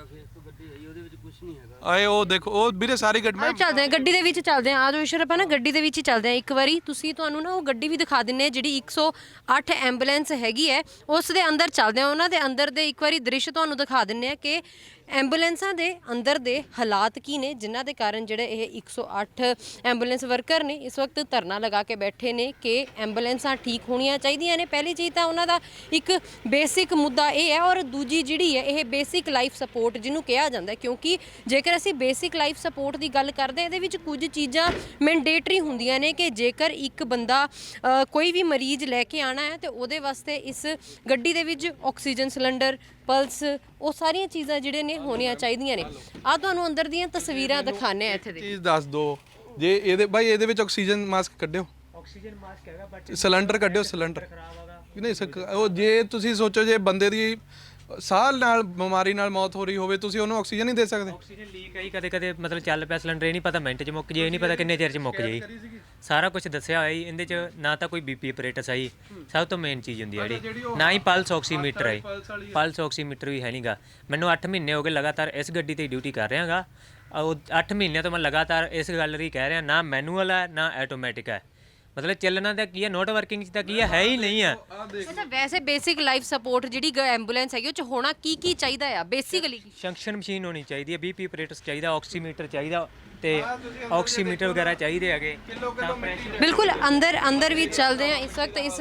ਆਏ ਉਹ ਦੇਖੋ ਉਹ ਵੀਰੇ ਸਾਰੀ ਗੱਡੀ ਆ ਚੱਲਦੇ ਆ ਗੱਡੀ ਦੇ ਵਿੱਚ ਚੱਲਦੇ ਆ। ਆਜੋ ਇਸ਼ਰ ਆਪਾਂ ਨਾ ਗੱਡੀ ਦੇ ਵਿੱਚ ਹੀ ਚੱਲਦੇ ਆ ਇੱਕ ਵਾਰੀ। ਤੁਸੀਂ ਤੁਹਾਨੂੰ ਨਾ ਉਹ ਗੱਡੀ ਵੀ ਦਿਖਾ ਦਿੰਨੇ ਆ ਜਿਹੜੀ 108 ਐਂਬੂਲੈਂਸ ਹੈਗੀ ਹੈ ਉਸ ਦੇ ਅੰਦਰ ਚੱਲਦੇ ਆ। ਉਹਨਾਂ ਦੇ ਅੰਦਰ ਦੇ ਇੱਕ ਵਾਰੀ ਦ੍ਰਿਸ਼ ਤੁਹਾਨੂੰ ਦਿਖਾ ਦਿੰਨੇ ਆ ਕਿ ਐਂਬੂਲੈਂਸਾਂ ਦੇ ਅੰਦਰ ਦੇ ਹਾਲਾਤ ਕੀ ਨੇ? ਜਿਨ੍ਹਾਂ ਦੇ ਕਾਰਨ ਜਿਹੜੇ ਇਹ 108 ਐਂਬੂਲੈਂਸ ਵਰਕਰ ਨੇ, ਇਸ ਵਕਤ ਧਰਨਾ ਲਗਾ ਕੇ ਬੈਠੇ ਨੇ ਕਿ ਐਂਬੂਲੈਂਸਾਂ ਠੀਕ ਹੋਣੀਆਂ ਚਾਹੀਦੀਆਂ ਨੇ। ਪਹਿਲੀ ਚੀਜ਼ ਤਾਂ ਉਹਨਾਂ ਦਾ ਇੱਕ ਬੇਸਿਕ ਮੁੱਦਾ ਇਹ ਹੈ ਔਰ ਦੂਜੀ ਜਿਹੜੀ ਹੈ, ਇਹ ਬੇਸਿਕ ਲਾਈਫ ਸਪੋਰਟ ਜਿਹਨੂੰ ਕਿਹਾ ਜਾਂਦਾ ਕਿਉਂਕਿ ਜੇਕਰ ਅਸੀਂ ਬੇਸਿਕ ਲਾਈਫ ਸਪੋਰਟ ਦੀ ਗੱਲ ਕਰਦੇ ਹਾਂ, ਇਹਦੇ ਵਿੱਚ ਕੁਝ ਚੀਜ਼ਾਂ ਮੈਂਡੇਟਰੀ ਹੁੰਦੀਆਂ ਨੇ ਕਿ ਜੇਕਰ ਇੱਕ ਬੰਦਾ ਕੋਈ ਵੀ ਮਰੀਜ਼ ਲੈ ਕੇ ਆਣਾ ਹੈ, ਤੇ ਉਹਦੇ ਵਾਸਤੇ ਇਸ ਗੱਡੀ ਦੇ ਵਿੱਚ ਆਕਸੀਜਨ ਸਿਲੰਡਰ ਪਲਸ ਉਹ ਸਾਰੀਆਂ ਚੀਜ਼ਾਂ ਜਿਹੜੇ ਨੇ ਹੋਣੀਆਂ ਚਾਹੀਦੀਆਂ ਨੇ। ਆ ਤੁਹਾਨੂੰ ਅੰਦਰ ਦੀਆਂ ਤਸਵੀਰਾਂ ਦਿਖਾਣੇ ਆ ਇੱਥੇ ਦੇ ਚੀਜ਼ ਦੱਸ ਦੋ। ਜੇ ਇਹਦੇ ਭਾਈ ਇਹਦੇ ਵਿੱਚ ਆਕਸੀਜਨ ਮਾਸਕ ਕੱਢਿਓ। ਆਕਸੀਜਨ ਮਾਸਕ ਹੈਗਾ ਬਟ ਸਿਲੰਡਰ ਕੱਢਿਓ ਸਿਲੰਡਰ। ਖਰਾਬ ਹੈਗਾ। ਨਹੀਂ ਸਕ ਉਹ ਜੇ ਤੁਸੀਂ ਸੋਚੋ ਜੇ ਬੰਦੇ ਦੀ ਸਾਹ ਨਾਲ ਬਿਮਾਰੀ ਨਾਲ ਮੌਤ ਹੋ ਰਹੀ ਹੋਵੇ ਤੁਸੀਂ ਉਹਨੂੰ ਆਕਸੀਜਨ ਨਹੀਂ ਦੇ ਸਕਦੇ? ਆਕਸੀਜਨ ਲੀਕ ਆਈ ਕਦੇ ਕਦੇ ਮਤਲਬ ਚੱਲ ਪਿਆ ਸਿਲੰਡਰ ਇਹ ਨਹੀਂ ਪਤਾ ਮਿੰਟ 'ਚ ਮੁੱਕ ਜੇ ਇਹ ਨਹੀਂ ਪਤਾ ਕਿੰਨੇ ਚਿਰ 'ਚ ਮੁੱਕ ਜੇ। ਸਾਰਾ ਕੁਝ ਦੱਸਿਆ ਹੋਇਆ ਜੀ ਇਹਦੇ 'ਚ ਨਾ ਤਾਂ ਕੋਈ ਬੀਪੀ ਆਪਰੇਟਸ ਆਈ ਸਭ ਤੋਂ ਮੇਨ ਚੀਜ਼ ਹੁੰਦੀ ਹੈ ਜਿਹੜੀ। ਨਾ ਹੀ ਪਲਸ ਆਕਸੀਮੀਟਰ ਹੈ ਪਲਸ ਆਕਸੀਮੀਟਰ ਵੀ ਹੈ ਨਹੀਂਗਾ ਮੈਨੂੰ 8 ਮਹੀਨੇ ਹੋ ਗਏ ਲਗਾਤਾਰ ਇਸ ਗੱਡੀ ਤੇ ਡਿਊਟੀ ਕਰ ਰਿਹਾਗਾ ਉਹ 8 ਮਹੀਨਿਆਂ ਤੋਂ ਮੈਂ ਲਗਾਤਾਰ ਇਸ ਗੱਲ ਦੀ ਕਹਿ ਰਿਹਾ ਨਾ ਮੈਨੂਅਲ ਹੈ ਨਾ ਆਟੋਮੈਟਿਕ ਹੈ ਮਤਲਬ ਚੱਲਣਾ ਤਾਂ ਕੀ ਹੈ ਨੋਟ ਵਰਕਿੰਗ ਤਾਂ ਕੀ ਹੈ ਹੈ ਹੀ ਨਹੀਂ ਹੈ ਅੱਛਾ ਵੈਸੇ ਬੇਸਿਕ ਲਾਈਫ ਸਪੋਰਟ ਜਿਹੜੀ ਐਂਬੂਲੈਂਸ ਹੈਗੀ ਉਹ ਚ ਹੋਣਾ ਕੀ ਕੀ ਚਾਹੀਦਾ ਆ? ਬੇਸਿਕਲੀ ਫੰਕਸ਼ਨ ਮਸ਼ੀਨ ਹੋਣੀ ਚਾਹੀਦੀ ਹੈ ਬੀਪੀ ਆਪਰੇਟਸ ਚਾਹੀਦਾ ਆਕਸੀਮੀਟਰ ਚਾਹੀਦਾ ਤੇ ਆਕਸੀਮੀਟਰ ਵਗੈਰਾ ਚਾਹੀਦੇ ਹੈਗੇ। ਤਾਂ pressure- ਬਿਲਕੁਲ ਅੰਦਰ ਅੰਦਰ ਵੀ ਚੱਲਦੇ ਆ ਇਸ ਵਕਤ ਇਸ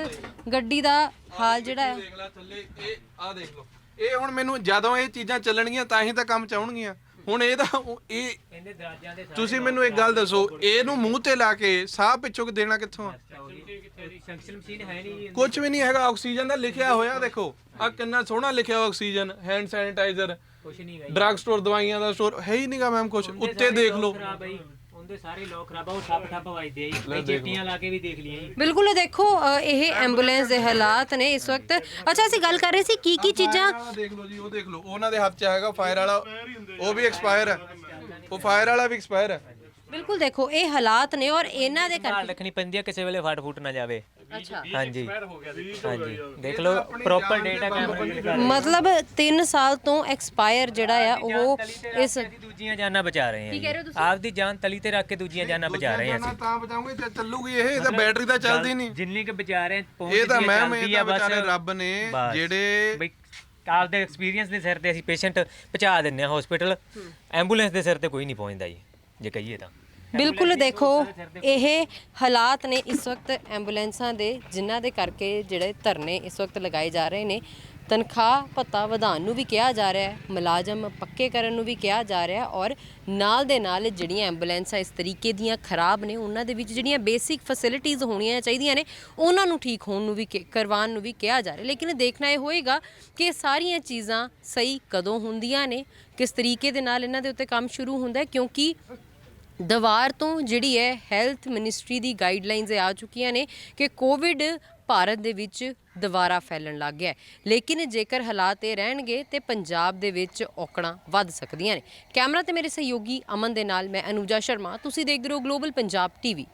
ਗੱਡੀ ਦਾ ਹਾਲ ਜਿਹੜਾ ਹੈ ਦੇਖ ਲੈ ਥੱਲੇ ਇਹ ਆ ਦੇਖ ਲਓ। ਇਹ ਹੁਣ ਮੈਨੂੰ ਜਦੋਂ ਇਹ ਚੀਜ਼ਾਂ ਚੱਲਣਗੀਆਂ ਤਾਂ ਹੀ ਤਾਂ ਕੰਮ ਚਾਉਣਗੀਆਂ ਹੁਣ ਇਹਦਾ ਉਹ- ਇਹ ਤੁਸੀਂ ਮੈਨੂੰ ਇੱਕ ਗੱਲ ਦੱਸੋ ਇਹਨੂੰ ਮੂੰਹ ਤੇ ਲਾ ਕੇ ਸਾਹ ਪਿੱਛੋਂ ਦੇਣਾ ਕਿੱਥੋਂ ਆ? ਸੰਕਸ਼ਨ ਮਸ਼ੀਨ ਹੈ ਨਹੀਂ ਜੀ ਕੁਝ ਵੀ ਨਹੀਂ ਹੈਗਾ ਆਕਸੀਜਨ ਦਾ ਲਿਖਿਆ ਹੋਇਆ ਦੇਖੋ। ਆ ਕਿੰਨਾ ਸੋਹਣਾ ਲਿਖਿਆ ਹੋਇਆ ਆਕਸੀਜਨ ਹੈਂਡ ਸੈਨੀਟਾਈਜ਼ਰ ਕੁਛ ਨਹੀਂ ਡਰੱਗ ਸਟੋਰ ਦਵਾਈਆਂ ਦਾ ਸਟੋਰ ਹੈ ਹੀ ਨਹੀਂਗਾ ਮੈਮ ਕੁਝ ਉੱਤੇ ਦੇਖ ਲਓ। ਖਰਾਬ ਹੈ ਜੀ। ਉਹਦੇ ਸਾਰੇ ਲੋਕ ਖਰਾਬ ਆ ਉਹ ਠੱਪ ਠੱਪ ਵੱਜਦੇ ਆ ਜੀ। ਇਹ ਚਿੱਟੀਆਂ ਲਾ ਕੇ ਵੀ ਦੇਖ ਲਈਆਂ ਜੀ। ਬਿਲਕੁਲ ਇਹ ਦੇਖੋ ਅ, ਇਹ ਐਂਬੂਲੈਂਸ ਦੇ ਹਾਲਾਤ ਨੇ ਇਸ ਵਕਤ। ਅੱਛਾ ਅਸੀਂ ਗੱਲ ਕਰ ਰਹੇ ਸੀ ਕੀ ਕੀ ਚੀਜ਼ਾਂ ਵਾਲਾ ਦੇਖ ਲਓ ਜੀ ਉਹ ਦੇਖ ਲਓ। ਉਹਨਾਂ ਦੇ ਹੱਥ 'ਚ ਹੈਗਾ ਫਾਇਰ ਵਾਲਾ। ਉਹ ਵੀ ਐਕਸਪਾਇਰ ਹੈ। ਉਹ ਫਾਇਰ ਵਾਲਾ ਵੀ ਐਕਸਪਾਇਰ ਹੈ। ਬਿਲਕੁਲ ਦੇਖੋ ਇਹ ਹਾਲਾਤ ਨੇ ਔਰ ਇਹਨਾਂ ਦੇ ਨਾਲ ਰੱਖਣੀ ਪੈਂਦੀ ਆ ਕਿਸੇ ਵੇਲੇ ਫਟ ਫੁੱਟ ਨਾ ਜਾਵੇ। ਅੱਛਾ। ਹਾਂਜੀ। ਹਾਂਜੀ। ਦੇਖ ਲਓ ਪ੍ਰੋਪਰ ਡੇਟਾ ਕੈਮਰਾ ਮਤਲਬ 3 ਸਾਲ ਤੋਂ ਐਕਸਪਾਇਰ ਜਿਹੜਾ ਆ ਉਹ ਇਸ ਦੂਜੀਆਂ ਜਾਨਾਂ ਬਚਾ ਰਹੇ ਆ ਕੀ ਕਹਿ ਰਹੇ ਹੋ ਜੀ। ਆਪਦੀ ਜਾਨ ਤਲੀ ਤੇ ਰੱਖ ਕੇ ਦੂਜੀਆਂ ਜਾਨਾਂ ਬਚਾ ਰਹੇ ਆ ਜਾਨਾਂ ਤਾਂ ਬਚਾਉਂਗੇ ਤੇ ਚੱਲੂਗੀ ਇਹ ਇਹਦਾ ਬੈਟਰੀ ਤਾਂ ਚੱਲਦੀ ਨਹੀਂ। ਜਿੰਨੀ ਕਿ ਬਚਾ ਰਹੇ ਪਹੁੰਚ ਇਹ ਤਾਂ ਤਾਂ ਬਸ। ਵਿਚਾਰੇ ਰੱਬ ਨੇ। ਜਿਹੜੇ ਆਪਦੇ ਐਕਸਪੀਰੀਅੰਸ ਦੇ ਸਿਰ ਤੇ ਅਸੀਂ ਪੇਸ਼ੈਂਟ ਪਹੁੰਚਾ ਦਿੰਨੇ ਆ ਹਸਪੀਟਲ ਐਂਬੂਲੈਂਸ ਦੇ ਸਿਰ ਤੇ ਕੋਈ ਨਹੀਂ ਪਹੁੰਚਦਾ ਜੀ ਜੇ ਕਹੀਏ ਤਾਂ। ਬਿਲਕੁਲ ਦੇਖੋ ਇਹ ਹਾਲਾਤ ਨੇ ਇਸ ਵਕਤ ਐਂਬੂਲੈਂਸਾਂ ਦੇ ਜਿਨ੍ਹਾਂ ਦੇ ਕਰਕੇ ਜਿਹੜੇ ਧਰਨੇ ਇਸ ਵਕਤ ਲਗਾਏ ਜਾ ਰਹੇ ਨੇ। ਤਨਖਾਹ ਭੱਤਾ ਵਧਾਉਣ ਨੂੰ ਵੀ ਕਿਹਾ ਜਾ ਰਿਹਾ ਹੈ ਮੁਲਾਜ਼ਮ ਪੱਕੇ ਕਰਨ ਨੂੰ ਵੀ ਕਿਹਾ ਜਾ ਰਿਹਾ ਹੈ ਔਰ ਨਾਲ ਦੇ ਨਾਲ ਜਿਹੜੀਆਂ ਐਂਬੂਲੈਂਸਾਂ ਇਸ ਤਰੀਕੇ ਦੀਆਂ ਖਰਾਬ ਨੇ ਉਹਨਾਂ ਦੇ ਵਿੱਚ ਜਿਹੜੀਆਂ ਬੇਸਿਕ ਫੈਸਿਲਿਟੀਆਂ ਹੋਣੀਆਂ ਚਾਹੀਦੀਆਂ ਨੇ ਉਹਨਾਂ ਨੂੰ ਠੀਕ ਹੋਣ ਨੂੰ ਵੀ ਕਰਵਾਉਣ ਨੂੰ ਵੀ ਕਿਹਾ ਜਾ ਰਿਹਾ ਲੇਕਿਨ ਦੇਖਣਾ ਇਹ ਹੋਏਗਾ ਕਿ ਇਹ ਸਾਰੀਆਂ ਚੀਜ਼ਾਂ ਸਹੀ ਕਦੋਂ ਹੁੰਦੀਆਂ ਨੇ ਕਿਸ ਤਰੀਕੇ ਦੇ ਨਾਲ ਇਹਨਾਂ ਦੇ ਉੱਤੇ ਕੰਮ ਸ਼ੁਰੂ ਹੁੰਦਾ ਹੈ ਕਿਉਂਕਿ ਦੀਵਾਰ ਤੋਂ ਜਿਹੜੀ ਹੈ ਹੈਲਥ ਮਿਨਿਸਟਰੀ ਦੀ ਗਾਈਡਲਾਈਨਸ ਆ ਚੁੱਕੀਆਂ ਨੇ ਕਿ ਕੋਵਿਡ ਭਾਰਤ ਦੇ ਵਿੱਚ ਦੁਬਾਰਾ ਫੈਲਣ ਲੱਗ ਗਿਆ ਲੇਕਿਨ ਜੇਕਰ ਹਾਲਾਤ ਇਹ ਰਹਿਣਗੇ ਤੇ ਪੰਜਾਬ ਦੇ ਵਿੱਚ ਔਕੜਾਂ ਵੱਧ ਸਕਦੀਆਂ ਨੇ। ਕੈਮਰਾ ਤੇ ਮੇਰੇ ਸਹਿਯੋਗੀ ਅਮਨ ਦੇ ਨਾਲ ਮੈਂ ਅਨੂਜਾ ਸ਼ਰਮਾ। ਤੁਸੀਂ ਦੇਖਦੇ ਰਹੋ ਗਲੋਬਲ ਪੰਜਾਬ ਟੀਵੀ